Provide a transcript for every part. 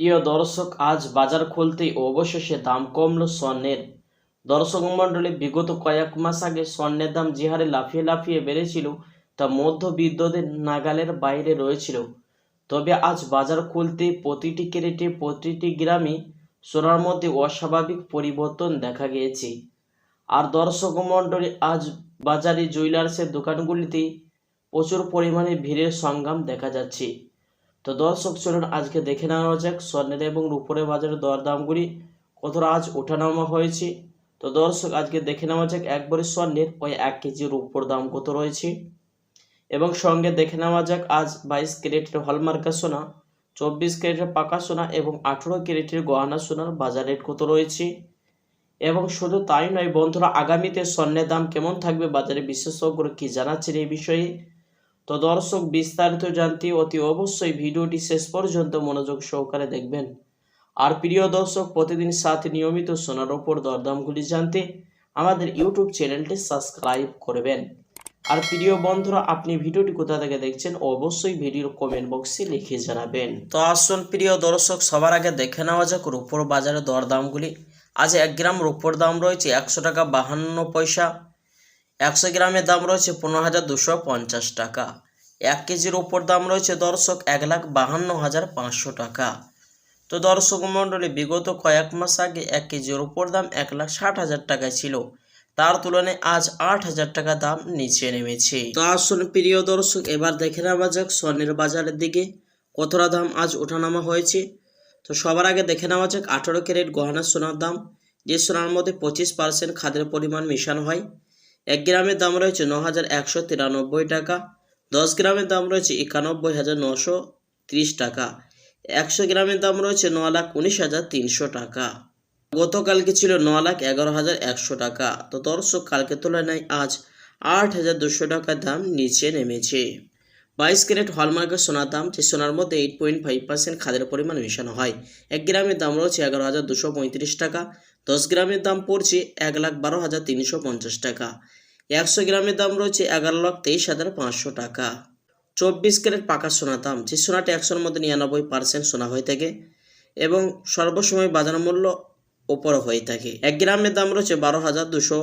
প্রিয় দর্শক, আজ বাজার খুলতেই অবশেষে দাম কমলো স্বর্ণের। দর্শক মণ্ডলী, বিগত কয়েক মাস আগে স্বর্ণের দাম যে হারে লাফিয়ে লাফিয়ে বেড়েছিল, তা মধ্যবিত্তদের নাগালের বাইরে রয়েছিল। তবে আজ বাজার খুলতে প্রতিটি ক্যারেটে প্রতিটি গ্রামে সোনার মধ্যে অস্বাভাবিক পরিবর্তন দেখা গিয়েছে। আর দর্শক মণ্ডলী, আজ বাজারে জুয়েলার্সের দোকানগুলিতে প্রচুর পরিমাণে ভিড়ের সংগ্রাম দেখা যাচ্ছে। তো দর্শক, চলুন আজকে দেখে নেওয়া যাক। স্বর্ণের এবং রূপরের বাজারের দরদামগুলি কতটা আজ ওঠানামা হয়েছে। তো দর্শক, আজকে দেখে নেওয়া যাক, একবারে স্বর্ণের ওই এক কেজি রূপোর দাম কত রয়েছে। এবং সঙ্গে দেখে নেওয়া যাক, আজ বাইশ ক্যারেটের হলমার্কা সোনা, চব্বিশ ক্যারেটের পাকা সোনা এবং আঠেরো ক্যারেটের গহনা সোনার বাজার রেট কত রয়েছে। এবং শুধু তাই নয়, বন্ধুরা, আগামীতে স্বর্ণের দাম কেমন থাকবে বাজারে বিশেষজ্ঞরা কি জানাচ্ছেন এই বিষয়ে? তো দর্শক, বিস্তারিত জানতে অতি অবশ্যই ভিডিওটি শেষ পর্যন্ত মনোযোগ সহকারে দেখবেন। আর প্রিয় দর্শক, প্রতিদিন সাথে নিয়মিত সোনার ওপর দরদামগুলি জানতে আমাদের ইউটিউব চ্যানেলটি সাবস্ক্রাইব করবেন। আর প্রিয় বন্ধুরা, আপনি ভিডিওটি কোথা থেকে দেখছেন অবশ্যই ভিডিওর কমেন্ট বক্সে লিখে জানাবেন। তো আসুন প্রিয় দর্শক, সবার আগে দেখে নেওয়া যাক রূপোর বাজারের দরদামগুলি। আজ এক গ্রাম রূপোর দাম রয়েছে একশো টাকা বাহান্ন পয়সা। একশো গ্রামের দাম রয়েছে পনেরো হাজার দুশো পঞ্চাশ টাকা। এক কেজির ওপর দাম রয়েছে দর্শক এক লাখ বাহান্ন হাজার পাঁচশো টাকা। তো দর্শক মণ্ডলী, বিগত কয়েক মাস আগে এক কেজির ওপর দাম এক লাখ ষাট হাজার টাকা ছিল। তার তুলনায় আজ আট হাজার টাকা দাম নিচে নেমেছে। তো আসুন প্রিয় দর্শক, এবার দেখে নেওয়া যাক স্বর্ণের বাজারের দিকে। কতটা দাম আজ ওঠানামা হয়েছে? তো সবার আগে দেখে নেওয়া যাক আঠারো ক্যারেট গহনা সোনার দাম। যে সোনার মধ্যে পঁচিশ পার্সেন্ট খাদের পরিমাণ মেশানো হয় এক গ্রামের দাম রয়েছে ন হাজার একশো তিরানব্বই টাকা, দশ গ্রামের দাম রয়েছে একানব্বই হাজার নশো ত্রিশ টাকা, একশো গ্রামের দাম রয়েছে ন লাখ উনিশ হাজার তিনশো টাকা। গতকালকে ছিল ন লাখ এগারো হাজার একশো টাকা, তো দর্শক কালকে তুলনায় আজ আট হাজার দুশো টাকার দাম নিচে নেমেছে। বাইশ ক্যারেট হলমার্কের সোনার দাম, যে সোনার মধ্যে এইট পয়েন্ট ফাইভ পার্সেন্ট খাদের পরিমাণ মেশানো হয়, এক গ্রামের দাম রয়েছে এগারো হাজার দুশো পঁয়ত্রিশ টাকা, দশ গ্রামের দাম পড়ছে এক লাখ বারো হাজার তিনশো পঞ্চাশ টাকা। একশো গ্রামের দাম রয়েছে এগারো লাখ তেইশ হাজার পাঁচশো টাকা। চব্বিশ ক্যারেট পাকা সোনার দাম, যে সোনাটি একশোর মধ্যে নিরানব্বই পার্সেন্ট সোনা হয়ে থাকে এবং সর্বসময় বাজার মূল্য ওপর হয়ে থাকে। এক গ্রামের দাম রয়েছে বারো হাজার দুশো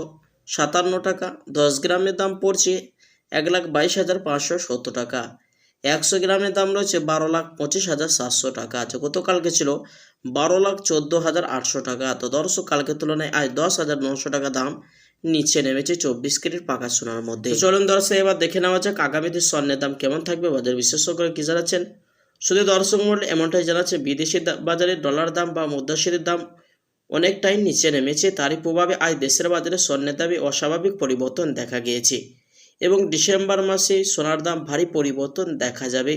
সাতান্ন টাকা, দশ গ্রামের দাম পড়ছে এক লাখ বাইশ হাজার পাঁচশো সত্তর টাকা। একশো গ্রামের দাম রয়েছে বারো লাখ পঁচিশ হাজার সাতশো টাকা আছে গতকালকে ছিল বারো লাখ চোদ্দ হাজার আটশো টাকা। তো দর্শক, কালকের তুলনায় আজ দশ হাজার নশো টাকা দাম নিচে নেমেছে চব্বিশ ক্যারেট পাকা সোনার মধ্যে। চলুন দর্শক, এবার দেখে নেওয়া যাক আগামীতে স্বর্ণের দাম কেমন থাকবে বাজার বিশেষজ্ঞরা কি জানাচ্ছেন। শুধু দর্শক মূল্য এমনটাই জানাচ্ছে, বিদেশি বাজারে ডলার দাম বা মুদ্রাশীর দাম অনেকটাই নিচে নেমেছে, তারই প্রভাবে আজ দেশের বাজারে স্বর্ণের দামে অস্বাভাবিক পরিবর্তন দেখা গিয়েছে এবং ডিসেম্বর মাসে সোনার দাম ভারী পরিবর্তন দেখা যাবে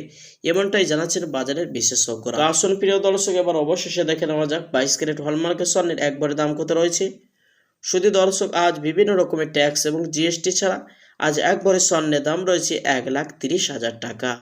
এমনটাই জানাচ্ছেন বাজারের বিশেষজ্ঞরা। আসুন প্রিয় দর্শক, এবার অবশেষে দেখে নেওয়া যাক বাইশ ক্যারেট হলমার্কের স্বর্ণের একবারে দাম কত রয়েছে। শুধু দর্শক আজ বিভিন্ন রকমের ট্যাক্স এবং জিএসটি ছাড়া আজ একবারে স্বর্ণের দাম রয়েছে এক লাখ তিরিশ হাজার টাকা।